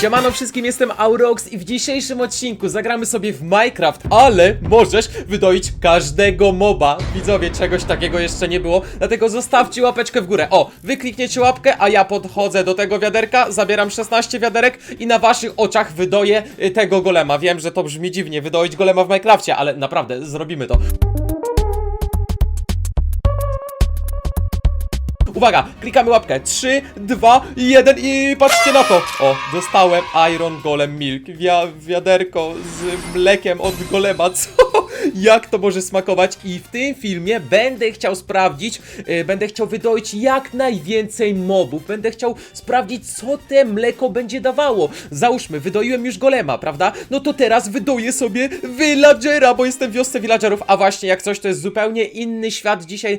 Siemano wszystkim, jestem Aurox i w dzisiejszym odcinku zagramy sobie w Minecraft, ale możesz wydoić każdego moba. Widzowie, czegoś takiego jeszcze nie było, dlatego zostawcie łapeczkę w górę. O, wy klikniecie łapkę, a ja podchodzę do tego wiaderka, zabieram 16 wiaderek i na waszych oczach wydoję y, tego golema. Wiem, że to brzmi dziwnie, wydoić golema w Minecrafcie, ale naprawdę, zrobimy to. Uwaga, klikamy łapkę. 3, 2, 1 i patrzcie na to. O, dostałem Iron Golem Milk. Wia wiaderko z mlekiem od golema. Co? Jak to może smakować? I w tym filmie będę chciał sprawdzić, y, będę chciał wydoić jak najwięcej mobów. Będę chciał sprawdzić, co te mleko będzie dawało. Załóżmy, wydoiłem już golema, prawda? No to teraz wydoję sobie villagera, bo jestem w wiosce villagerów. A właśnie, jak coś, to jest zupełnie inny świat. Dzisiaj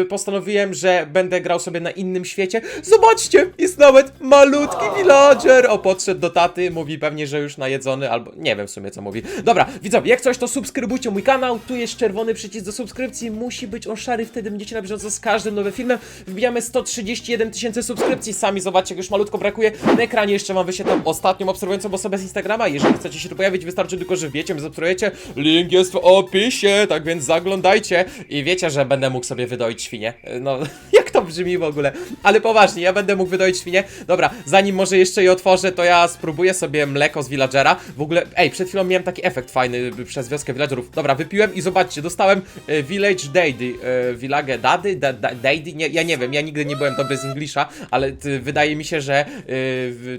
y, postanowiłem, że będę grał sobie na innym świecie. Zobaczcie, jest nawet malutki villager. O, podszedł do taty, mówi pewnie, że już najedzony, albo nie wiem w sumie co mówi. Dobra, widzowie, jak coś, to subskrybujcie mój kanał. Tu jest czerwony przycisk do subskrypcji. Musi być on szary, wtedy będziecie na bieżąco z każdym nowym filmem. Wbijamy 131 tysięcy subskrypcji. Sami zobaczcie, jak już malutko brakuje. Na ekranie jeszcze wam wyświetlam ostatnią obserwującą osobę z Instagrama. Jeżeli chcecie się tu pojawić, wystarczy tylko, że wiecie, zaobserwujecie. Link jest w opisie, tak więc zaglądajcie. I wiecie, że będę mógł sobie wydoić świnię. No, jak to brzmi w ogóle? Ale poważnie, ja będę mógł wydoić świnię. Dobra, zanim może jeszcze je otworzę, to ja spróbuję sobie mleko z villagera. W ogóle, ej, przed chwilą miałem taki efekt fajny y, przez wioskę villagerów. Dobra, wypiłem i zobaczcie, dostałem y, Village Daddy. Y, village Daddy? Da, da, daddy? Nie, ja nie wiem, ja nigdy nie byłem dobry z Englisha, ale wydaje mi się, że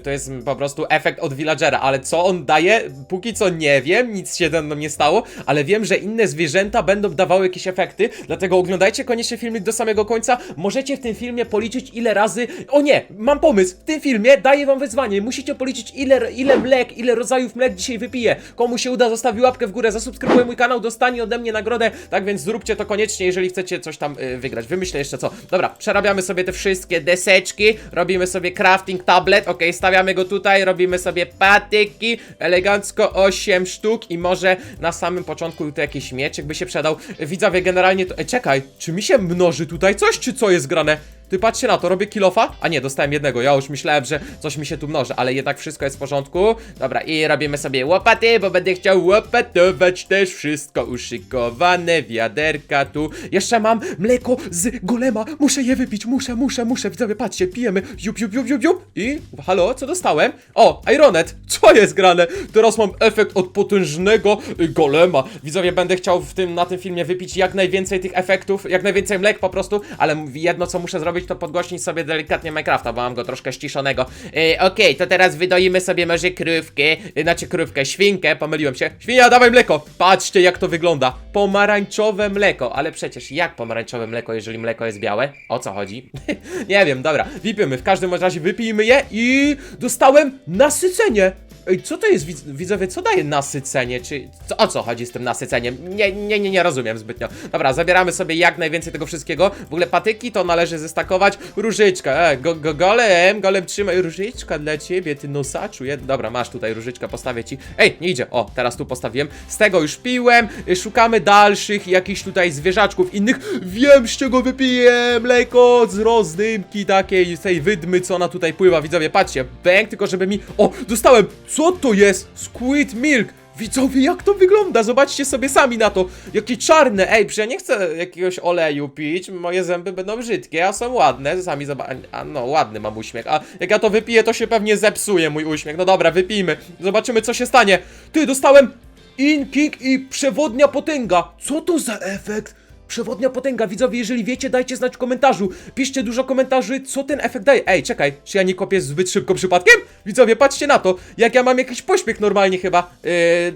to jest po prostu efekt od villagera. Ale co on daje? Póki co nie wiem, nic się ze mną nie stało, ale wiem, że inne zwierzęta będą dawały jakieś efekty, dlatego oglądajcie koniecznie filmik do samego końca. Możecie w tym filmie policzyć ile razy... O nie, mam pomysł! W tym filmie daję wam wyzwanie. Musicie policzyć ile, ile mlek, ile rodzajów mlek dzisiaj wypiję. Komu się uda, zostawi łapkę w górę, zasubskrybuje mój kanał, dostanie ode mnie nagrodę. Tak więc zróbcie to koniecznie, jeżeli chcecie coś tam y, wygrać. Wymyślę jeszcze co. Dobra, przerabiamy sobie te wszystkie deseczki, robimy sobie crafting tablet, ok, stawiamy go tutaj, robimy sobie patyki, elegancko 8 sztuk i może na samym początku tu jakiś mieczek by się przedał. Widzowie, generalnie to... E, czekaj, czy mi się mnoży tutaj coś, czy co jest grane? Ty patrzcie na to, robię kilofa? A nie, dostałem jednego, ja już myślałem, że coś mi się tu mnoży, ale jednak wszystko jest w porządku. Dobra, i robimy sobie łopaty, bo będę chciał łopatować też wszystko uszykowane, wiaderka tu. Jeszcze mam mleko z golema, muszę je wypić, muszę, muszę, muszę, widzowie, patrzcie, pijemy, jup, jup, jup, jup, jup. I, halo, co dostałem? O, Ironet, co jest grane? Teraz mam efekt od potężnego golema. Widzowie, będę chciał w tym, na tym filmie wypić jak najwięcej tych efektów, jak najwięcej mlek po prostu, ale jedno, co muszę zrobić, to podgłośnić sobie delikatnie Minecrafta, bo mam go troszkę ściszonego. E, Okej, to teraz wydoimy sobie może krówkę, y, znaczy krówkę, świnkę, pomyliłem się. Świnia, dawaj mleko! Patrzcie, jak to wygląda. Pomarańczowe mleko, ale przecież jak pomarańczowe mleko, jeżeli mleko jest białe? O co chodzi? Nie wiem, dobra, wypijmy, w każdym razie wypijmy je i dostałem nasycenie. Ej, co to jest, widz- widzowie, co daje nasycenie? Czy co, o co chodzi z tym nasyceniem? Nie, nie, nie, nie rozumiem zbytnio. Dobra, zabieramy sobie jak najwięcej tego wszystkiego. W ogóle patyki to należy zestakować. Różyczka, e, go, go, golem, golem trzymaj, różyczka dla ciebie, ty nosaczu. Dobra, masz tutaj różyczka, postawię ci. Ej, nie idzie, o, teraz tu postawiłem. Z tego już piłem, y, szukamy dalszych jakichś tutaj zwierzaczków innych. Wiem, z czego wypiję mleko z rozdymki takiej, z tej wydmy, co ona tutaj pływa. Widzowie, patrzcie, bęk, tylko żeby mi... O, dostałem! Co to jest? Squid milk! Widzowie, jak to wygląda? Zobaczcie sobie sami na to. Jakie czarne. Ej, przecież ja nie chcę jakiegoś oleju pić. Moje zęby będą brzydkie, a są ładne. Sami zobaczcie. A no, ładny mam uśmiech. A jak ja to wypiję, to się pewnie zepsuje mój uśmiech. No dobra, wypijmy. Zobaczymy, co się stanie. Ty, dostałem Inking i przewodnia potęga. Co to za efekt? Przewodnia potęga, widzowie, jeżeli wiecie, dajcie znać w komentarzu. Piszcie dużo komentarzy, co ten efekt daje. Ej, czekaj, czy ja nie kopię zbyt szybko przypadkiem? Widzowie, patrzcie na to, jak ja mam jakiś pośpiech normalnie chyba.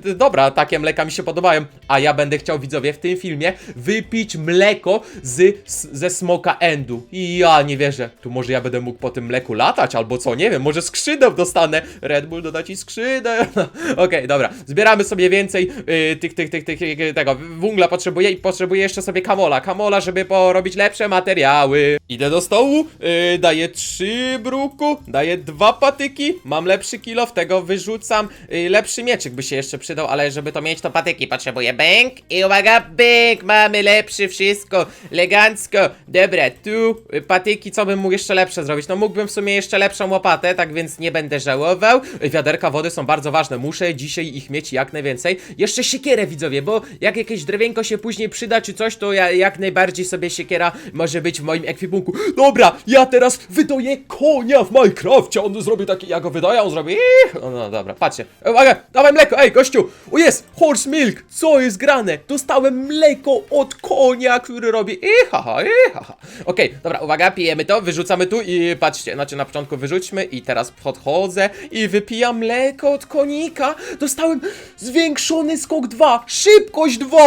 Yy, dobra, takie mleka mi się podobają. A ja będę chciał, widzowie, w tym filmie wypić mleko z, z, ze smoka endu. I ja nie wierzę. Tu może ja będę mógł po tym mleku latać, albo co, nie wiem, może skrzydeł dostanę. Red Bull doda ci skrzydeł. Okej, dobra, zbieramy sobie więcej yy, tych, tych, tych, tych, tego. Wungla potrzebuję i potrzebuję jeszcze sobie kamola, kamola, żeby porobić lepsze materiały. Idę do stołu, yy, daję trzy bruku, daję dwa patyki, mam lepszy kilo, w tego wyrzucam yy, lepszy mieczyk by się jeszcze przydał, ale żeby to mieć to patyki potrzebuję bęk i uwaga, bęk, mamy lepszy wszystko, elegancko. Dobra, tu y, patyki, co bym mógł jeszcze lepsze zrobić? No mógłbym w sumie jeszcze lepszą łopatę, tak więc nie będę żałował. Y, Wiaderka wody są bardzo ważne, muszę dzisiaj ich mieć jak najwięcej. Jeszcze siekierę widzowie, bo jak jakieś drewienko się później przyda czy coś, to ja jak najbardziej sobie siekiera może być w moim ekwipunku. Dobra, ja teraz wydoję konia w Minecrafcie, on zrobi taki, ja go wydaję, on zrobi. No, no dobra, patrzcie, uwaga, dawaj mleko, ej gościu, o jest, horse milk, co jest grane? Dostałem mleko od konia, który robi i haha, i haha. Okej, dobra, uwaga, pijemy to, wyrzucamy tu i patrzcie, znaczy na początku wyrzućmy i teraz podchodzę i wypijam mleko od konika. Dostałem zwiększony skok 2, szybkość 2.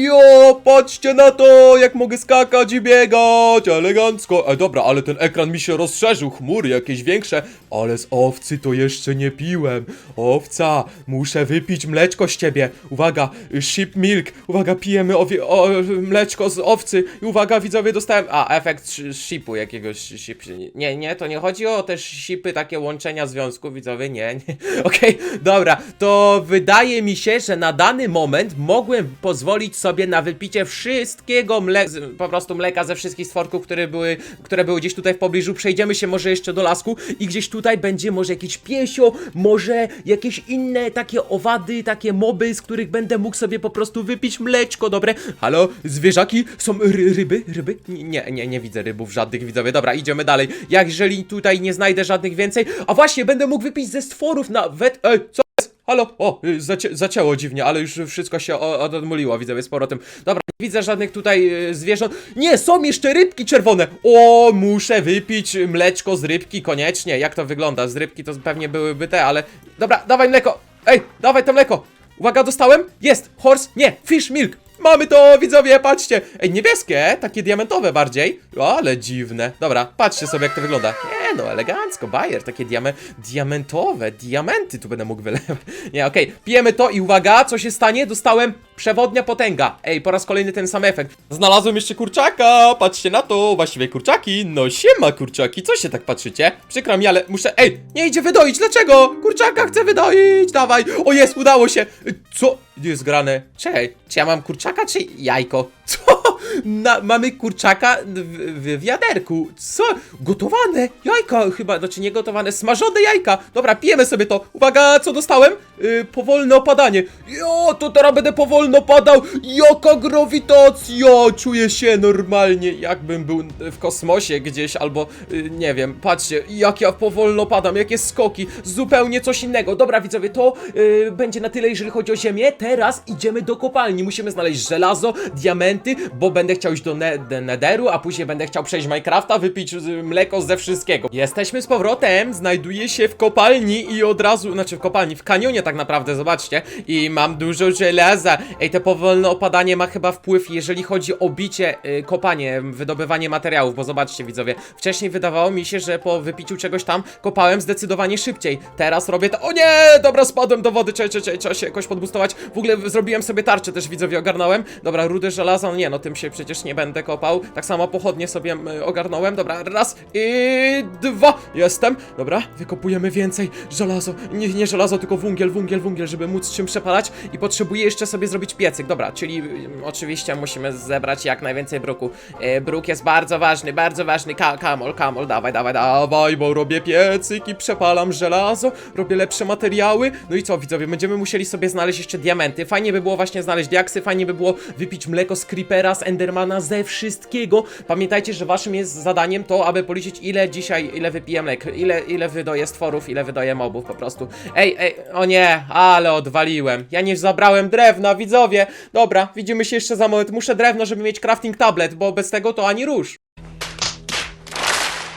Jo, patrzcie na to, jak mogę skakać i biegać, elegancko. E, dobra, ale ten ekran mi się rozszerzył, chmury jakieś większe, ale z owcy to jeszcze nie piłem. Owca, muszę wypić mleczko z ciebie. Uwaga, sheep milk, uwaga, pijemy owie, o, mleczko z owcy. I uwaga, widzowie, dostałem, a, efekt sh- shipu jakiegoś, ship, nie, nie, to nie chodzi o te shipy, takie łączenia związków, widzowie, nie, nie. Okej, dobra, to wydaje mi się, że na dany moment mogłem pozwolić sobie na wypicie wszystkiego mleka, po prostu mleka ze wszystkich stworków, które były, które były gdzieś tutaj w pobliżu. Przejdziemy się może jeszcze do lasku i gdzieś tutaj będzie może jakieś piesio, może jakieś inne takie owady, takie moby, z których będę mógł sobie po prostu wypić mleczko, dobre. Halo, zwierzaki? Są ry ryby? Ryby? Nie, nie, nie widzę rybów żadnych, widzowie. Dobra, idziemy dalej. Jak jeżeli tutaj nie znajdę żadnych więcej, a właśnie, będę mógł wypić ze stworów nawet... Ej, co? Halo? O, y, zacie zacięło dziwnie, ale już wszystko się odmuliło, widzowie, z powrotem. Dobra, nie widzę żadnych tutaj y, zwierząt. Nie, są jeszcze rybki czerwone! O, muszę wypić mleczko z rybki, koniecznie. Jak to wygląda? Z rybki to pewnie byłyby te, ale... Dobra, dawaj mleko! Ej, dawaj to mleko! Uwaga, dostałem? Jest! Horse? Nie, fish milk! Mamy to, widzowie, patrzcie! Ej, niebieskie, takie diamentowe bardziej. O, ale dziwne. Dobra, patrzcie sobie, jak to wygląda. Nie no, elegancko, bajer, takie diame diamentowe, diamenty tu będę mógł wylewać. Nie, okej, pijemy to i uwaga, co się stanie? Dostałem przewodnia potęga. Ej, po raz kolejny ten sam efekt. Znalazłem jeszcze kurczaka, patrzcie na to, właściwie kurczaki. No siema kurczaki, co się tak patrzycie? Przykro mi, ale muszę... Ej, nie idzie wydoić, dlaczego? Kurczaka chcę wydoić, dawaj. O jest, udało się. Co? Jest grane. Czekaj, czy ja mam kurczaka, czy jajko? Co? Na, mamy kurczaka w, w wiaderku. Co? Gotowane? Jajka chyba, znaczy nie gotowane, smażone jajka. Dobra, pijemy sobie to. Uwaga, co dostałem? Yy, powolne opadanie. Jo, to teraz będę powolno padał. Jaka grawitacja! Czuję się normalnie, jakbym był w kosmosie gdzieś, albo yy, nie wiem. Patrzcie, jak ja powolno padam, jakie skoki. Zupełnie coś innego. Dobra, widzowie, to yy, będzie na tyle, jeżeli chodzi o Ziemię. Teraz idziemy do kopalni. Musimy znaleźć żelazo, diamenty, bo będę chciał iść do ne Netheru, a później będę chciał przejść Minecrafta, wypić mleko ze wszystkiego. Jesteśmy z powrotem, znajduję się w kopalni i od razu, znaczy w kopalni, w kanionie tak naprawdę, zobaczcie. I mam dużo żelaza. Ej, te powolne opadanie ma chyba wpływ, jeżeli chodzi o bicie, y, kopanie, wydobywanie materiałów, bo zobaczcie widzowie, wcześniej wydawało mi się, że po wypiciu czegoś tam kopałem zdecydowanie szybciej. Teraz robię to, o nie, dobra, spadłem do wody, trzeba, trzeba, trzeba się jakoś podbustować. W ogóle zrobiłem sobie tarczę też widzowie, ogarnąłem. Dobra, rudy żelaza, no nie, no tym się przecież nie będę kopał. Tak samo pochodnie sobie ogarnąłem. Dobra, raz i dwa. Jestem. Dobra, wykopujemy więcej żelazo. Nie, nie żelazo, tylko wungiel, wungiel, wungiel, żeby móc czym przepalać. I potrzebuję jeszcze sobie zrobić piecyk. Dobra, czyli oczywiście musimy zebrać jak najwięcej bruku. Y, bruk jest bardzo ważny, bardzo ważny. Ka kamol, kamol, dawaj, dawaj, dawaj, bo robię piecyk i przepalam żelazo, robię lepsze materiały. No i co, widzowie, będziemy musieli sobie znaleźć jeszcze diamenty. Fajnie by było właśnie znaleźć diaksy, fajnie by było wypić mleko z creepera, z endermana, ze wszystkiego. Pamiętajcie, że waszym jest zadaniem to, aby policzyć ile dzisiaj, ile wypiję mlek, ile, ile wydoję stworów, ile wydoję mobów po prostu. Ej, ej, o nie, ale odwaliłem. Ja nie zabrałem drewna, widzowie. Dobra, widzimy się jeszcze za moment. Muszę drewno, żeby mieć crafting tablet, bo bez tego to ani rusz.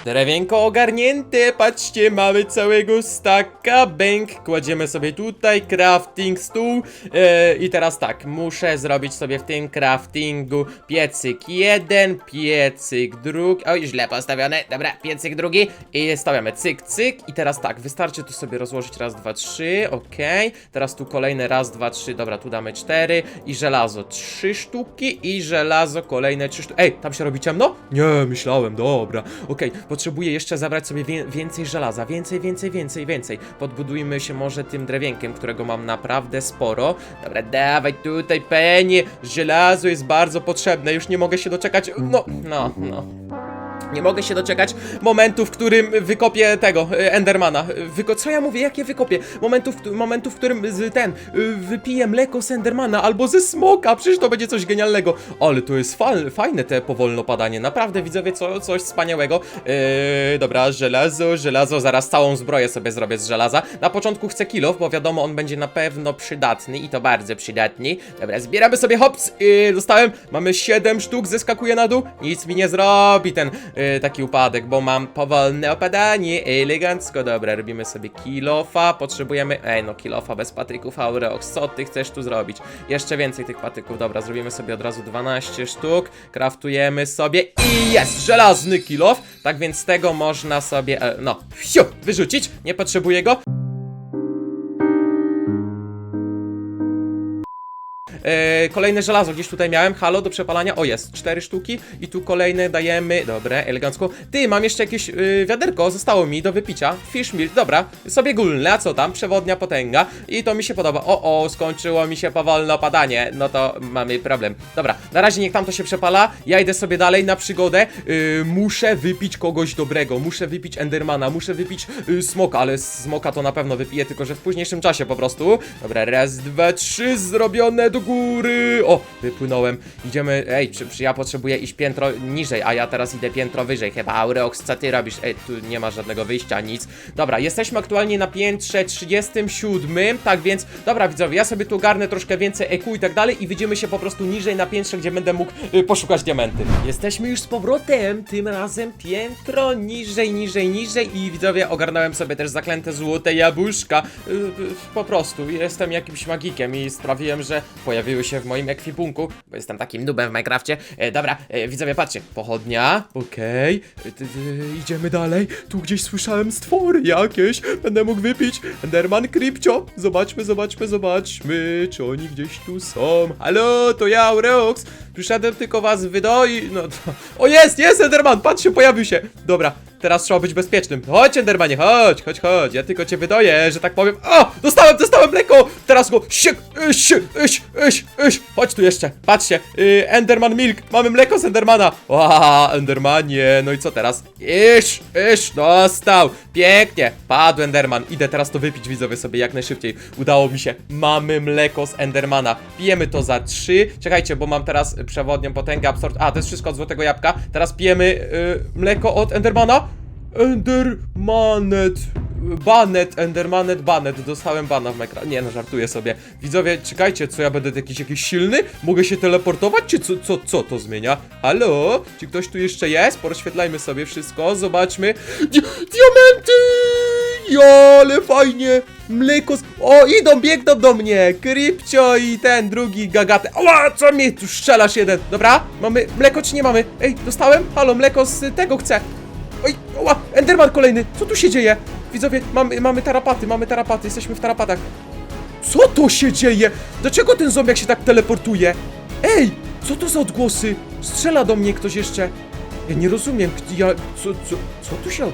Drewienko ogarnięte, patrzcie, mamy całego staka, bęk, kładziemy sobie tutaj, crafting stół. E, i teraz tak, muszę zrobić sobie w tym craftingu piecyk jeden, piecyk drugi, oj, źle postawione, dobra, piecyk drugi i stawiamy cyk, cyk. I teraz tak, wystarczy tu sobie rozłożyć raz, dwa, trzy, okej, teraz tu kolejne raz, dwa, trzy, dobra, tu damy cztery i żelazo trzy sztuki i żelazo kolejne trzy sztuki, ej, tam się robi ciemno? Nie, myślałem, dobra, okej, potrzebuję jeszcze zabrać sobie wie więcej żelaza, więcej, więcej, więcej, więcej, podbudujmy się może tym drewienkiem, którego mam naprawdę sporo, dobra, dawaj tutaj, penie, żelazo jest bardzo potrzebne, już nie mogę się doczekać, no, no, no. Nie mogę się doczekać momentu, w którym wykopię tego, e, Endermana. Wyko co ja mówię, jakie wykopię? Momentu, w, momentu, w którym z, ten, y, wypiję mleko z Endermana albo ze smoka, przecież to będzie coś genialnego. Ale to jest fa fajne te powolno padanie, naprawdę widzowie, co, coś wspaniałego. Yy, dobra, żelazo, żelazo, zaraz całą zbroję sobie zrobię z żelaza. Na początku chcę kilof, bo wiadomo, on będzie na pewno przydatny i to bardzo przydatny. Dobra, zbieramy sobie hops, yy, dostałem, mamy 7 sztuk, zeskakuję na dół, nic mi nie zrobi ten yy, taki upadek, bo mam powolne opadanie, elegancko, dobra, robimy sobie kilofa, potrzebujemy, ej no kilofa bez patyków Aureox, co ty chcesz tu zrobić? Jeszcze więcej tych patyków, dobra, zrobimy sobie od razu 12 sztuk, kraftujemy sobie i jest, żelazny kilof, tak więc tego można sobie, e, no, fiu, wyrzucić, nie potrzebuję go, E, kolejne żelazo gdzieś tutaj miałem, halo, do przepalania, o jest, cztery sztuki. I tu kolejne dajemy, dobra, elegancko. Ty, mam jeszcze jakieś y, wiaderko, zostało mi do wypicia, fish milk, dobra, sobie gulnę, a co tam, przewodnia potęga. I to mi się podoba, o, o, skończyło mi się powolne opadanie, no to mamy problem. Dobra, na razie niech tam to się przepala, ja idę sobie dalej na przygodę, y, muszę wypić kogoś dobrego, muszę wypić Endermana, muszę wypić y, smoka, ale smoka to na pewno wypiję, tylko że w późniejszym czasie po prostu. Dobra, raz, dwa, trzy, zrobione do góry. O, wypłynąłem. Idziemy, ej, czy, czy ja potrzebuję iść piętro niżej, a ja teraz idę piętro wyżej. Chyba Aureox, co ty robisz? Ej, tu nie ma żadnego wyjścia, nic. Dobra, jesteśmy aktualnie na piętrze 37, tak więc, dobra widzowie, ja sobie tu garnę troszkę więcej EQ i tak dalej i widzimy się po prostu niżej na piętrze, gdzie będę mógł y, poszukać diamenty. Jesteśmy już z powrotem, tym razem piętro niżej, niżej, niżej i widzowie, ogarnąłem sobie też zaklęte złote jabłuszka. Y, y, po prostu, jestem jakimś magikiem i sprawiłem, że pojawiły się w moim ekwipunku, bo jestem takim nubem w Minecrafcie. E, dobra, e, widzowie, patrzcie, pochodnia, okej, ty- idziemy dalej, tu gdzieś słyszałem stwory jakieś, będę mógł wypić, Enderman Krypcio, zobaczmy, zobaczmy, zobaczmy, czy oni gdzieś tu są, halo, to ja, Aureox, przyszedłem tylko was wydoi, no to, o jest, jest Enderman, patrzcie, pojawił się, dobra, Teraz trzeba być bezpiecznym. Chodź, Endermanie, chodź, chodź, chodź. Ja tylko cię wydoję, że tak powiem. O! Dostałem, dostałem mleko! Teraz go. Siek, iś, iś, iś, iś. Chodź tu jeszcze. Patrzcie. Yy, Enderman Milk. Mamy mleko z Endermana. Ła, Endermanie. No i co teraz? Iś, iś. Dostał. Pięknie. Padł Enderman. Idę teraz to wypić, widzowie, sobie jak najszybciej. Udało mi się. Mamy mleko z Endermana. Pijemy to za trzy. Czekajcie, bo mam teraz przewodnią potęgę absorb... A, to jest wszystko od złotego jabłka. Teraz pijemy yy, mleko od Endermana. Endermanet. Banet, Endermanet, Banet. Dostałem bana w ekran. Nie, no żartuję sobie. Widzowie, czekajcie, co ja będę jakiś, jakiś silny? Mogę się teleportować, czy co, co, co to zmienia? Halo? Czy ktoś tu jeszcze jest? Porozświetlajmy sobie wszystko, zobaczmy. Di diamenty! Jo, ale fajnie! Mleko. O, idą, biegną do mnie! Krypcio i ten drugi gagaty. Ała, co mnie tu strzelasz jeden? Dobra, mamy mleko czy nie mamy? Ej, dostałem? Halo, mleko z tego chcę. Oj, oła, Enderman kolejny! Co tu się dzieje? Widzowie, mamy, mamy tarapaty, mamy tarapaty, jesteśmy w tarapatach. Co to się dzieje? Dlaczego ten zombiak się tak teleportuje? Ej, co to za odgłosy? Strzela do mnie ktoś jeszcze. Ja nie rozumiem, gdzie ja... Co, co, co tu się od...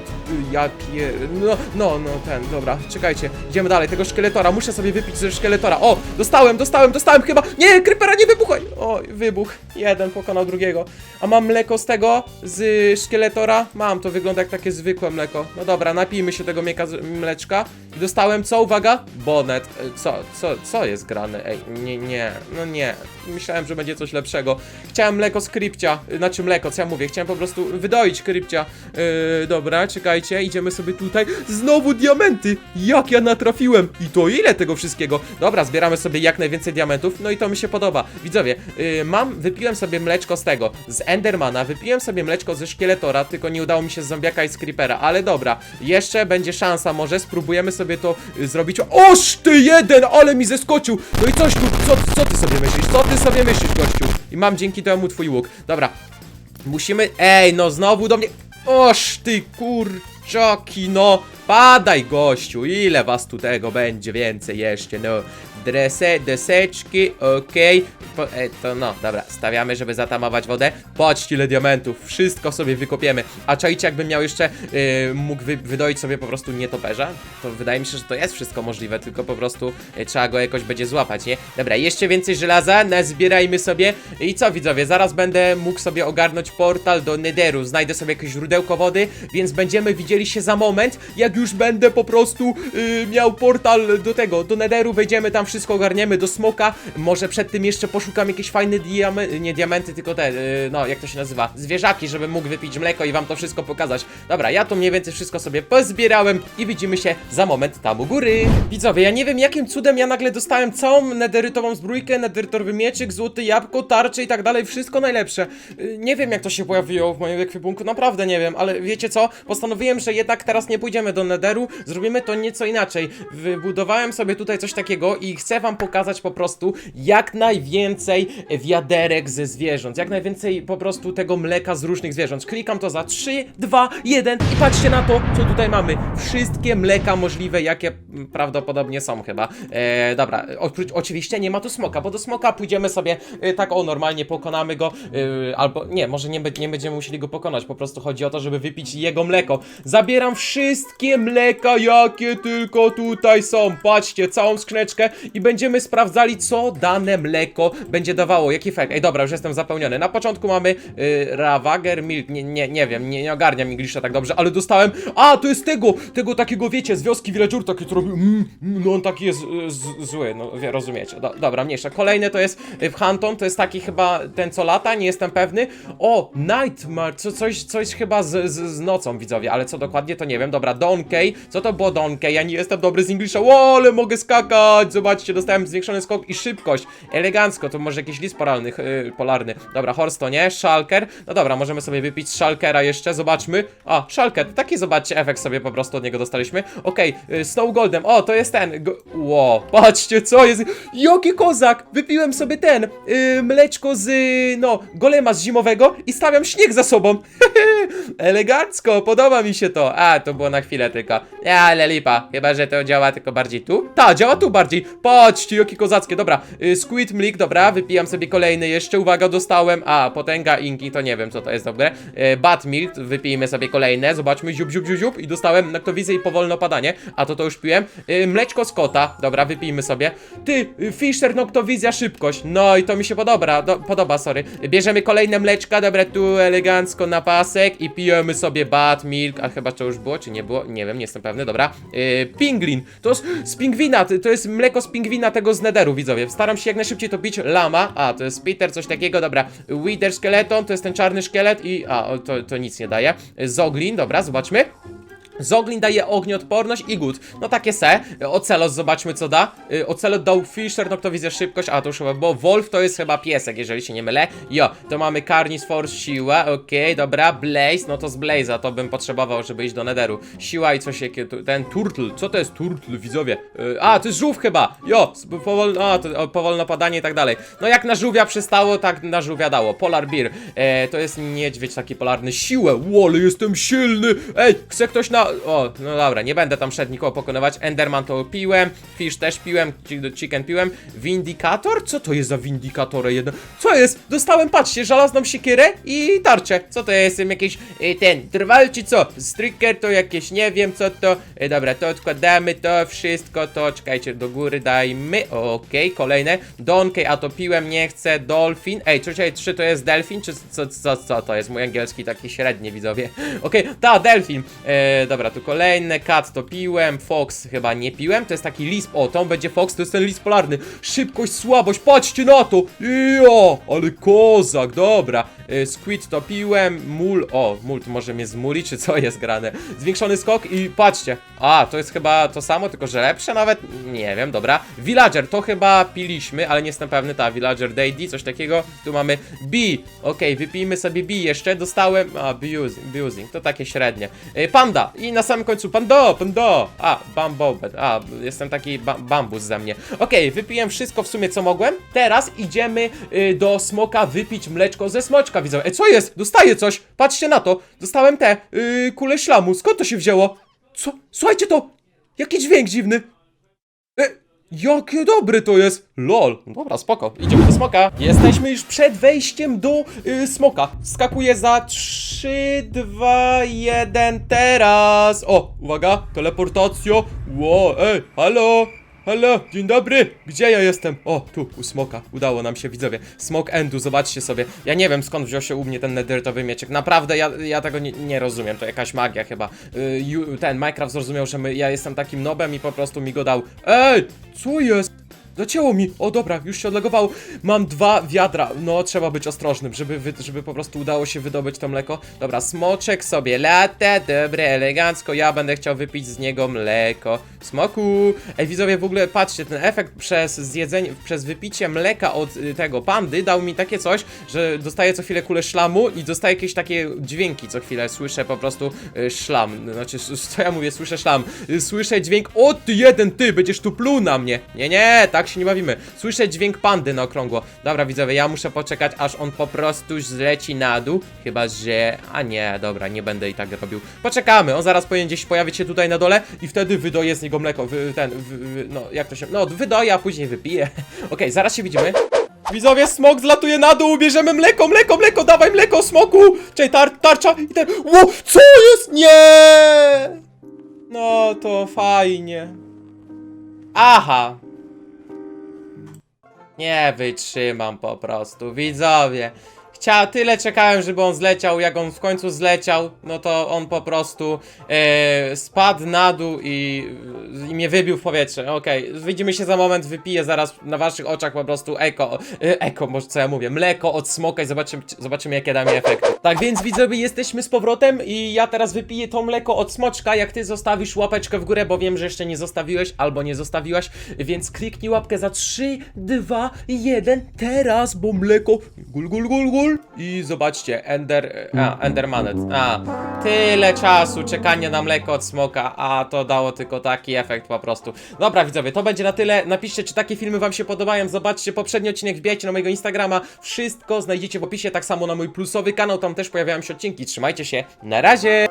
Ja pier... No, no, no, ten, dobra, czekajcie. Idziemy dalej, tego szkieletora, muszę sobie wypić ze szkieletora. O, dostałem, dostałem, dostałem chyba... Nie, Creepera, nie wybuchaj! O, wybuch. Jeden pokonał drugiego. A mam mleko z tego, z szkieletora? Mam, to wygląda jak takie zwykłe mleko. No dobra, napijmy się tego mleczka. Dostałem co, uwaga? Bonet. E, Co, co, co jest grane? Ej, nie, nie, no nie. Myślałem, że będzie coś lepszego. Chciałem mleko z krypcia, y, znaczy mleko, co ja mówię? Chciałem po prostu wydoić krypcia. Yy, dobra, czekajcie, idziemy sobie tutaj. Znowu diamenty! Jak ja natrafiłem! I to ile tego wszystkiego? Dobra, zbieramy sobie jak najwięcej diamentów, no i to mi się podoba. Widzowie, yy, mam, wypiłem sobie mleczko z tego, z Endermana, wypiłem sobie mleczko ze Szkieletora, tylko nie udało mi się z Zombiaka i z Creepera, ale dobra, jeszcze będzie szansa, może spróbujemy sobie to y, zrobić. Oż ty jeden, ale mi zeskoczył! No i coś tu, co, co ty sobie myślisz? Co ty sobie myślisz, gościu? I mam dzięki temu twój łuk. Dobra, musimy... Ej, no znowu do mnie... Oż ty kurczaki, no! Padaj, gościu, ile was tu tego będzie więcej jeszcze, no. Drese, deseczki, okej. Po- E, to no, dobra, stawiamy, żeby zatamować wodę. Patrzcie, ile diamentów, wszystko sobie wykopiemy. A czajcie, jakbym miał jeszcze, yy, mógł wy, wydoić sobie po prostu nietoperza? To wydaje mi się, że to jest wszystko możliwe, tylko po prostu yy, trzeba go jakoś będzie złapać, nie? Dobra, jeszcze więcej żelaza, nazbierajmy sobie. I co, widzowie, zaraz będę mógł sobie ogarnąć portal do Netheru. Znajdę sobie jakieś źródełko wody, więc będziemy widzieli się za moment, jak już będę po prostu yy, miał portal do tego, do Netheru, wejdziemy tam, wszystko ogarniemy do smoka. Może przed tym jeszcze poszukam jakieś fajne diamenty, nie diamenty, tylko te, yy, no jak to się nazywa, zwierzaki, żebym mógł wypić mleko i wam to wszystko pokazać. Dobra, ja to mniej więcej wszystko sobie pozbierałem i widzimy się za moment tam u góry. Widzowie, ja nie wiem jakim cudem ja nagle dostałem całą nederytową zbrójkę, nederytowy mieczyk, złoty jabłko, tarcze i tak dalej, wszystko najlepsze. Yy, Nie wiem jak to się pojawiło w moim ekwipunku, naprawdę nie wiem, ale wiecie co? Postanowiłem, że jednak teraz nie pójdziemy do nederu, zrobimy to nieco inaczej. Wybudowałem sobie tutaj coś takiego i chcę wam pokazać po prostu jak najwięcej wiaderek ze zwierząt, jak najwięcej po prostu tego mleka z różnych zwierząt. Klikam to za 3, 2, 1 i patrzcie na to, co tutaj mamy. Wszystkie mleka możliwe, jakie prawdopodobnie są chyba. E, dobra, oprócz, oczywiście nie ma tu smoka, bo do smoka pójdziemy sobie e, tak o, normalnie pokonamy go, e, albo nie, może nie, nie będziemy musieli go pokonać, po prostu chodzi o to, żeby wypić jego mleko. Zabieram wszystkie mleka, jakie tylko tutaj są. Patrzcie, całą skrzyneczkę i będziemy sprawdzali, co dane mleko będzie dawało, jaki efekt. Ej, dobra, już jestem zapełniony. Na początku mamy y, Ravager Milk, nie, nie, nie wiem, nie, nie ogarniam Inglisza tak dobrze, ale dostałem, a, to jest tego, tego takiego, wiecie, z wioski Villager, taki, co robił, mm, mm, no on taki jest y, z, zły, no wie, rozumiecie. Do, dobra, mniejsza. Kolejny to jest y, w Hanton, to jest taki chyba ten, co lata, nie jestem pewny. O, Nightmare, co, coś, coś chyba z, z, z nocą, widzowie, ale co dokładnie, to nie wiem. Dobra, Donkey, co to było Donkey? Ja nie jestem dobry z Inglisza, o, ale mogę skakać, zobaczcie, dostałem zwiększony skok i szybkość, elegancko, to może jakiś list polarny, y, polarny. Dobra, Horse to nie, Shulker, no dobra, możemy sobie wypić Shulkera jeszcze, zobaczmy. A, Shulker, taki zobaczcie, efekt sobie po prostu od niego dostaliśmy. Okej, y, Snow Goldem, o, to jest ten, go, wow, patrzcie, co jest, jaki kozak, wypiłem sobie ten, y, mleczko z, no, golema z zimowego i stawiam śnieg za sobą. Elegancko, podoba mi się to. A, to było na chwilę tylko. Ja, ale lipa. Chyba, że to działa tylko bardziej tu? Ta, działa tu bardziej. Patrzcie, jakie kozackie. Dobra, y, Squid Milk, dobra, wypijam sobie kolejny jeszcze. Uwaga, dostałem. A, potęga Inki, to nie wiem, co to jest dobre. Y, Bat Milk, wypijmy sobie kolejne. Zobaczmy, ziup, ziup, ziup, ziup. I dostałem noktowizję i powolne opadanie. A to to już piłem. Y, mleczko z kota, dobra, wypijmy sobie. Ty, y, Fisher, noktowizja, szybkość. No i to mi się podoba, do, podoba, sorry. Bierzemy kolejne mleczka, dobra, tu elegancko na pasek i pijemy sobie bat milk, a chyba to już było, czy nie było? Nie wiem, nie jestem pewny, dobra. Yy, pinglin, to z, z pingwina, to jest mleko z pingwina tego z nederu, widzowie. Staram się jak najszybciej to pić. Lama, a to jest Peter, coś takiego, dobra. Wither skeleton, to jest ten czarny szkielet i, a, to, to nic nie daje. Zoglin, dobra, zobaczmy. Zoglin daje ognioodporność i gut. No takie se. Ocelot zobaczmy co da. Y, Ocelot dał Fisher, noktowizję szybkość, a to już chyba, bo Wolf to jest chyba piesek, jeżeli się nie mylę. Jo, to mamy Carnis Force, siła, okej, dobra, Blaze, no to z Blaze'a to bym potrzebował, żeby iść do Netheru. Siła i coś jakie, ten Turtle, co to jest Turtle, widzowie? Y, A, to jest żółw chyba, jo, powolno, a, to powolno padanie i tak dalej. No jak na żółwia przystało, tak na żółwia dało. Polar Bear, e, to jest niedźwiedź taki polarny. Siłę, łole, jestem silny, ej, chce ktoś na... O, no dobra, nie będę tam szedł nikogo pokonywać. Enderman to piłem, Fish też piłem, chi- Chicken piłem. Windikator? Co to jest za windikatorę jeden? Co jest? Dostałem, patrzcie, żelazną siekierę i tarczę. Co to jest? Jestem jakiś y, ten, trwal czy co? Striker to jakieś, nie wiem co to. Y, dobra, to odkładamy to wszystko, to czekajcie, do góry dajmy. Okej, kolejne. Donkey, a to piłem, nie chcę. Dolphin. Ej, czekaj, czy to jest delfin, czy co, co, co to jest? Mój angielski taki średni, widzowie. Okej, ta, delfin. E, dobra, tu kolejne, kat to piłem, fox chyba nie piłem, to jest taki lis, o, to będzie fox, to jest ten lis polarny, szybkość, słabość, patrzcie na to, jo, ale kozak, dobra, y, squid to piłem, mul, o, mul, może mnie zmuli, czy co jest grane, zwiększony skok i patrzcie, a, to jest chyba to samo, tylko że lepsze nawet, nie wiem, dobra, villager, to chyba piliśmy, ale nie jestem pewny, ta, villager day coś takiego, tu mamy B, okej, wypijmy sobie B jeszcze, dostałem, a, abusing, abusing, to takie średnie, y, panda, i na samym końcu pando, pando, a, bambobet, a, jestem taki ba bambus ze mnie, okej, wypiłem wszystko w sumie co mogłem, teraz idziemy y, do smoka wypić mleczko ze smoczka, widzę, e, co jest, dostaję coś, patrzcie na to, dostałem te, y, kule szlamu, skąd to się wzięło, co, słuchajcie to, jaki dźwięk dziwny, jakie dobry to jest! LOL. Dobra, spoko. Idziemy do smoka. Jesteśmy już przed wejściem do y, smoka. Skakuję za 3, 2, 1, teraz! O, uwaga, teleportacja. Ło, ej, halo! Halo, dzień dobry! Gdzie ja jestem? O, tu, u smoka. Udało nam się, widzowie. Smok Endu, zobaczcie sobie. Ja nie wiem skąd wziął się u mnie ten nedertowy mieczek. Naprawdę, ja, ja tego nie, nie rozumiem. To jakaś magia chyba. Y, ju- ten Minecraft zrozumiał, że my, ja jestem takim nobem i po prostu mi go dał. Ej, co jest? Zacięło mi! O dobra, już się odlegowało. Mam dwa wiadra. No, trzeba być ostrożnym, żeby, wy, żeby po prostu udało się wydobyć to mleko. Dobra, smoczek sobie lata, dobre, elegancko. Ja będę chciał wypić z niego mleko. Smoku! Ej, widzowie, w ogóle patrzcie, ten efekt przez zjedzenie, przez wypicie mleka od y, tego pandy dał mi takie coś, że dostaję co chwilę kulę szlamu i dostaję jakieś takie dźwięki co chwilę. Słyszę po prostu y, szlam. Znaczy, co ja mówię? Słyszę szlam. Y, Słyszę dźwięk, o ty jeden, ty, będziesz tu pluł na mnie. Nie, nie, tak się nie bawimy. Słyszę dźwięk pandy na okrągło. Dobra, widzowie, ja muszę poczekać, aż on po prostu zleci na dół. Chyba, że... A nie, dobra, nie będę i tak robił. Poczekamy, on zaraz powinien gdzieś pojawić się tutaj na dole i wtedy wydoję z niego mleko. Wy, ten, wy, wy, no, jak to się... No, wydoję, a później wypiję. Okej, zaraz się widzimy. Widzowie, smok zlatuje na dół, bierzemy mleko, mleko, mleko, dawaj mleko, smoku! Czej, tar, tarcza i ten... Ło, co jest? Nie! No, to fajnie. Aha. Nie wytrzymam po prostu, widzowie. Chcia, tyle czekałem, żeby on zleciał, jak on w końcu zleciał, no to on po prostu e, spadł na dół i, i mnie wybił w powietrze. Okej, widzimy się za moment, wypiję zaraz na waszych oczach po prostu eko, e, eko, może co ja mówię, mleko od smoka i zobaczymy, zobaczymy jakie da mi efekty. Tak więc widzowie, jesteśmy z powrotem i ja teraz wypiję to mleko od smoczka, jak ty zostawisz łapeczkę w górę, bo wiem, że jeszcze nie zostawiłeś albo nie zostawiłaś, więc kliknij łapkę za 3, 2, 1, teraz, bo mleko, gul, gul, gul, gul. I zobaczcie, Ender, a, Endermanet, a, tyle czasu czekania na mleko od smoka, a to dało tylko taki efekt po prostu. Dobra widzowie, to będzie na tyle, napiszcie czy takie filmy wam się podobają, zobaczcie poprzedni odcinek, wbijajcie na mojego Instagrama, wszystko znajdziecie w opisie, tak samo na mój plusowy kanał, też pojawiają się odcinki, trzymajcie się, na razie!